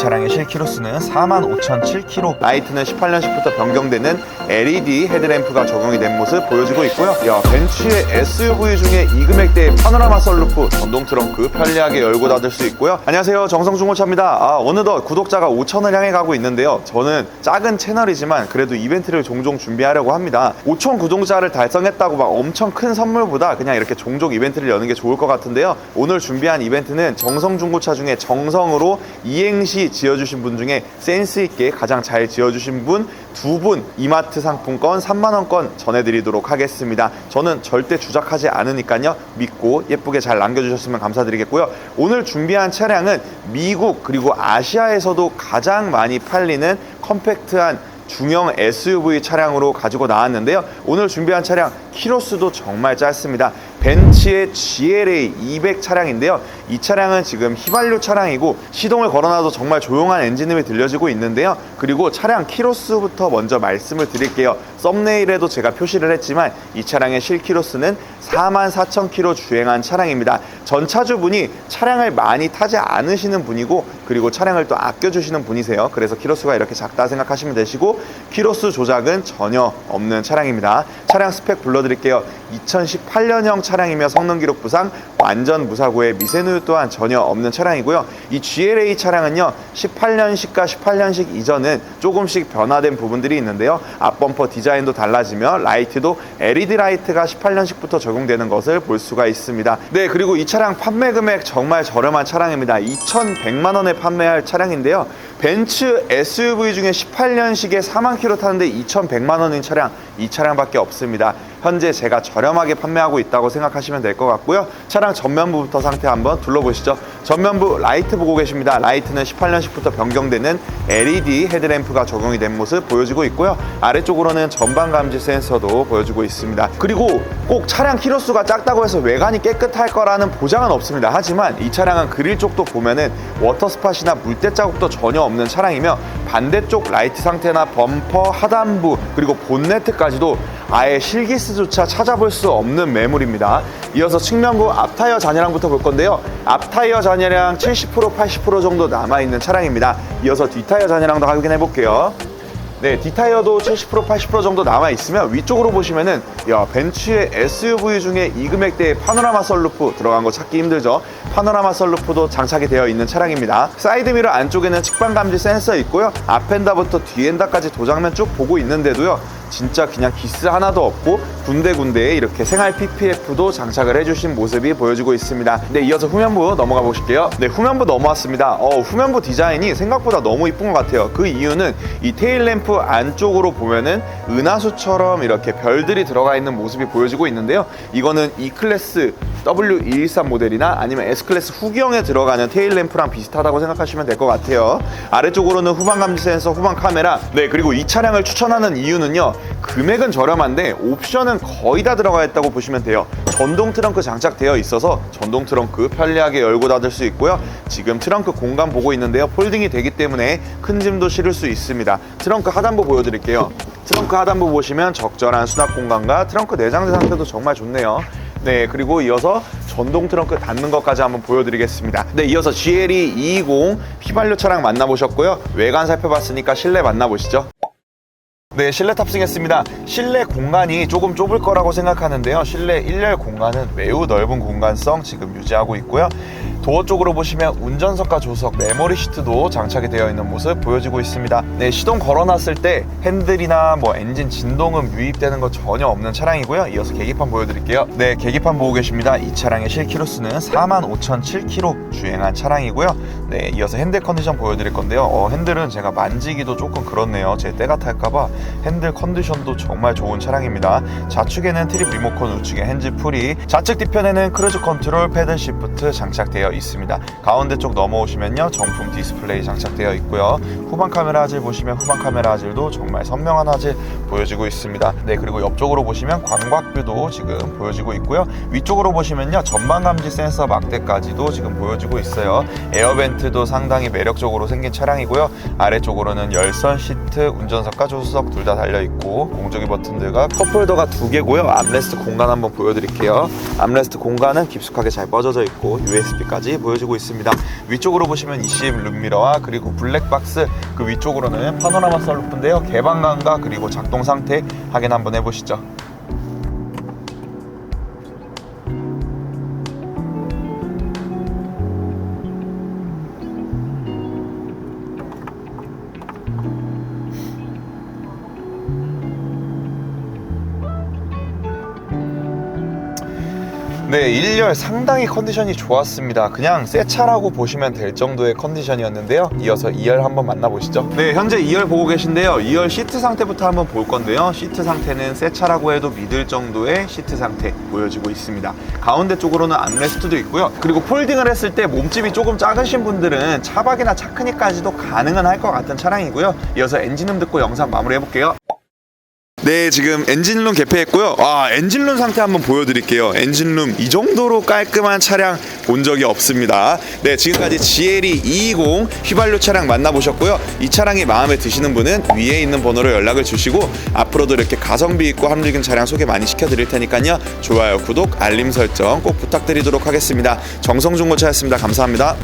차량의 실키로수는 45,007km 라이트는 18년식부터 변경되는 LED 헤드램프가 적용이 된 모습 보여지고 있고요. 야 벤츠의 SUV 중에 이 금액대의 파노라마 썬루프 전동 트렁크 편리하게 열고 닫을 수 있고요. 안녕하세요. 정성중고차입니다. 아, 어느덧 구독자가 5천을 향해 가고 있는데요. 저는 작은 채널이지만 그래도 이벤트를 종종 준비하려고 합니다. 5천 구독자를 달성했다고 막 엄청 큰 선물보다 그냥 이렇게 종종 이벤트를 여는 게 좋을 것 같은데요. 오늘 준비한 이벤트는 정성중고차 중에 정성으로 이행시 지어주신 분 중에 센스 있게 가장 잘 지어주신 분두분 이마트 상품권 3만 원권 전해드리도록 하겠습니다. 저는 절대 주작하지 않으니까요 믿고 예쁘게 잘 남겨주셨으면 감사드리겠고요. 오늘 준비한 차량은 미국 그리고 아시아에서도 가장 많이 팔리는 컴팩트한 중형 SUV 차량으로 가지고 나왔는데요. 오늘 준비한 차량 키로수도 정말 짧습니다. 벤츠의 GLA 200 차량인데요. 이 차량은 지금 휘발유 차량이고 시동을 걸어놔도 정말 조용한 엔진음이 들려지고 있는데요. 그리고 차량 키로수부터 먼저 말씀을 드릴게요. 썸네일에도 제가 표시를 했지만 이 차량의 실키로수는 44,000km 주행한 차량입니다. 전 차주분이 차량을 많이 타지 않으시는 분이고 그리고 차량을 또 아껴주시는 분이세요. 그래서 키로수가 이렇게 작다 생각하시면 되시고 키로수 조작은 전혀 없는 차량입니다. 차량 스펙 불러드릴게요. 2018년형 차량이며 성능 기록 부상 완전 무사고에 미세누유 또한 전혀 없는 차량이고요. 이 GLA 차량은요 18년식과 18년식 이전은 조금씩 변화된 부분들이 있는데요. 앞범퍼 디자인도 달라지며 라이트도 LED 라이트가 18년식부터 적용되는 것을 볼 수가 있습니다. 네 그리고 이 차량 판매 금액 정말 저렴한 차량입니다. 2,100만 원에 판매할 차량인데요. 벤츠 SUV 중에 18년식에 4만 킬로 타는데 2,100만 원인 차량 이 차량밖에 없습니다. 현재 제가 저렴하게 판매하고 있다고 생각하시면 될 것 같고요. 차량 전면부부터 상태 한번 둘러보시죠. 전면부 라이트 보고 계십니다. 라이트는 18년식부터 변경되는 LED 헤드램프가 적용이 된 모습 보여지고 있고요. 아래쪽으로는 전방 감지 센서도 보여주고 있습니다. 그리고 꼭 차량 키로수가 작다고 해서 외관이 깨끗할 거라는 보장은 없습니다. 하지만 이 차량은 그릴 쪽도 보면은 워터스팟이나 물때 자국도 전혀 없는 차량이며 반대쪽 라이트 상태나 범퍼 하단부 그리고 본네트까지도 아예 실기스조차 찾아볼 수 없는 매물입니다. 이어서 측면부 앞타이어 잔여량부터 볼 건데요. 앞타이어 잔 여량 70% 80% 정도 남아있는 차량입니다. 이어서 뒷타이어 잔여량도 확인해 볼게요. 네, 뒷타이어도 70% 80% 정도 남아 있으면 위쪽으로 보시면은 야 벤츠의 SUV 중에 이 금액대의 파노라마 썬루프 들어간 거 찾기 힘들죠. 파노라마 썬루프도 장착이 되어 있는 차량입니다. 사이드미러 안쪽에는 측방 감지 센서 있고요. 앞엔다부터 뒤엔다까지 도장면 쭉 보고 있는데도요. 진짜 그냥 기스 하나도 없고 군데군데에 이렇게 생활 PPF도 장착을 해주신 모습이 보여지고 있습니다. 네, 이어서 후면부 넘어가 보실게요. 네, 후면부 넘어왔습니다. 어, 후면부 디자인이 생각보다 너무 이쁜 것 같아요. 그 이유는 이 테일 램프 안쪽으로 보면은 은하수처럼 이렇게 별들이 들어가 있는 모습이 보여지고 있는데요. 이거는 E 클래스 W213 모델이나 아니면 S클래스 후기형에 들어가는 테일 램프랑 비슷하다고 생각하시면 될 것 같아요. 아래쪽으로는 후방 감지 센서, 후방 카메라. 네, 그리고 이 차량을 추천하는 이유는요. 금액은 저렴한데 옵션은 거의 다 들어가 있다고 보시면 돼요. 전동 트렁크 장착되어 있어서 전동 트렁크 편리하게 열고 닫을 수 있고요. 지금 트렁크 공간 보고 있는데요. 폴딩이 되기 때문에 큰 짐도 실을 수 있습니다. 트렁크 하단부 보여드릴게요. 트렁크 하단부 보시면 적절한 수납 공간과 트렁크 내장재 상태도 정말 좋네요. 네, 그리고 이어서 전동 트렁크 닫는 것까지 한번 보여드리겠습니다. 네, 이어서 GLE 220 휘발유 차량 만나보셨고요. 외관 살펴봤으니까 실내 만나보시죠. 네, 실내 탑승했습니다. 실내 공간이 조금 좁을 거라고 생각하는데요. 실내 1열 공간은 매우 넓은 공간성 지금 유지하고 있고요. 도어 쪽으로 보시면 운전석과 조석, 메모리 시트도 장착이 되어 있는 모습 보여지고 있습니다. 네, 시동 걸어놨을 때 핸들이나 뭐 엔진 진동음 유입되는 거 전혀 없는 차량이고요. 이어서 계기판 보여드릴게요. 네, 계기판 보고 계십니다. 이 차량의 실키로수는 45,007km 주행한 차량이고요. 네, 이어서 핸들 컨디션 보여드릴 건데요. 어, 핸들은 제가 만지기도 조금 그렇네요. 제 때가 탈까봐 핸들 컨디션도 정말 좋은 차량입니다. 좌측에는 트립 리모컨, 우측에 핸즈 프리, 좌측 뒤편에는 크루즈 컨트롤, 패들 시프트 장착되어 있습니다. 가운데 쪽 넘어오시면요, 정품 디스플레이 장착되어 있고요. 후방 카메라 화질 보시면 후방 카메라 화질도 정말 선명한 화질 보여지고 있습니다. 네, 그리고 옆쪽으로 보시면 광각뷰도 지금 보여지고 있고요. 위쪽으로 보시면요, 전방 감지 센서 막대까지도 지금 보여지고 있어요. 에어벤트도 상당히 매력적으로 생긴 차량이고요. 아래쪽으로는 열선 시트, 운전석과 조수석 둘 다 달려 있고 공조기 버튼들과 컵홀더가 두 개고요. 암레스트 공간 한번 보여드릴게요. 암레스트 공간은 깊숙하게 잘 뻗어져 있고 USB까지 상태까지 보여지고 있습니다. 위쪽으로 보시면 20 룸미러와 그리고 블랙박스 그 위쪽으로는 파노라마 썰루프인데요. 개방감과 그리고 작동 상태 확인 한번 해보시죠. 네, 1열 상당히 컨디션이 좋았습니다. 그냥 새 차라고 보시면 될 정도의 컨디션이었는데요. 이어서 2열 한번 만나보시죠. 네, 현재 2열 보고 계신데요. 2열 시트 상태부터 한번 볼 건데요. 시트 상태는 새 차라고 해도 믿을 정도의 시트 상태 보여지고 있습니다. 가운데 쪽으로는 암레스트도 있고요. 그리고 폴딩을 했을 때 몸집이 조금 작으신 분들은 차박이나 차크니까지도 가능은 할 것 같은 차량이고요. 이어서 엔진음 듣고 영상 마무리해 볼게요. 네, 지금 엔진룸 개폐했고요. 아, 엔진룸 상태 한번 보여드릴게요. 엔진룸 이 정도로 깔끔한 차량 본 적이 없습니다. 네, 지금까지 GLE 220 휘발유 차량 만나보셨고요. 이 차량이 마음에 드시는 분은 위에 있는 번호로 연락을 주시고 앞으로도 이렇게 가성비 있고 합리적인 차량 소개 많이 시켜드릴 테니까요. 좋아요, 구독, 알림 설정 꼭 부탁드리도록 하겠습니다. 정성중고차였습니다. 감사합니다.